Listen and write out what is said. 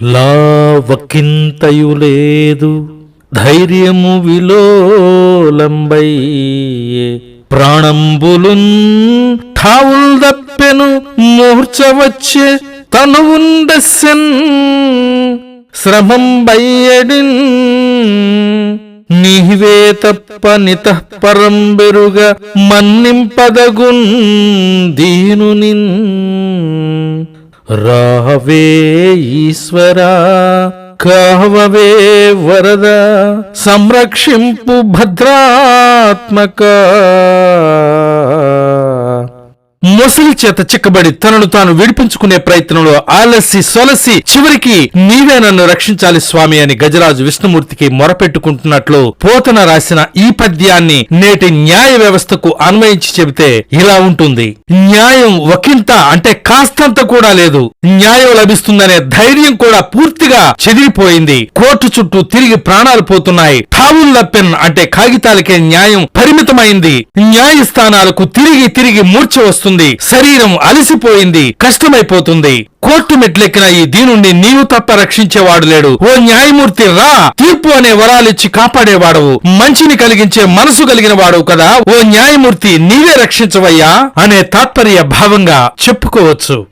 లావకింతయు లేదు ధైర్యము విలోలంబై ప్రాణంబులున్ ఠావుల్ దప్పెను మూర్చవచ్చే వచ్చే తనువుండెస్సెన్ శ్రమం బయ్యడిన్ నీవే తప్ప నితః పరం బెరుగ మన్నింపదగున్ దీనునిన్ రాహవే ఈశ్వరా కావవే వరద సంరక్షింపు భద్రాత్మక. ముసలి చేత చిక్కబడి తనను తాను విడిపించుకునే ప్రయత్నంలో ఆలసి సొలసి చివరికి నీవే నన్ను రక్షించాలి స్వామి అని గజరాజు విష్ణుమూర్తికి మొరపెట్టుకుంటున్నట్లు పోతన రాసిన ఈ పద్యాన్ని నేటి న్యాయ వ్యవస్థకు అన్వయించి చెబితే ఇలా ఉంటుంది. న్యాయం ఒకంత అంటే కాస్తంత కూడా లేదు. న్యాయం లభిస్తుందనే ధైర్యం కూడా పూర్తిగా చెదిరిపోయింది. కోర్టు చుట్టూ తిరిగి ప్రాణాలు పోతున్నాయి. ఠావుల్ లప్పెన్ అంటే కాగితాలకే న్యాయం పరిమితమైంది. న్యాయస్థానాలకు తిరిగి తిరిగి మూర్ఛ వస్తుంది. శరీరం అలసిపోయింది. కష్టమైపోతుంది. కోర్టు మెట్లెక్కిన ఈ దీనుణ్ణి నీవు తప్ప రక్షించేవాడు లేడు. ఓ న్యాయమూర్తి రా! తీర్పు అనే వరాలిచ్చి కాపాడేవాడవు. మంచిని కలిగించే మనసు కలిగిన వాడు కదా. ఓ న్యాయమూర్తి నీవే రక్షించవయ్యా అనే తాత్పర్య భావంగా చెప్పుకోవచ్చు.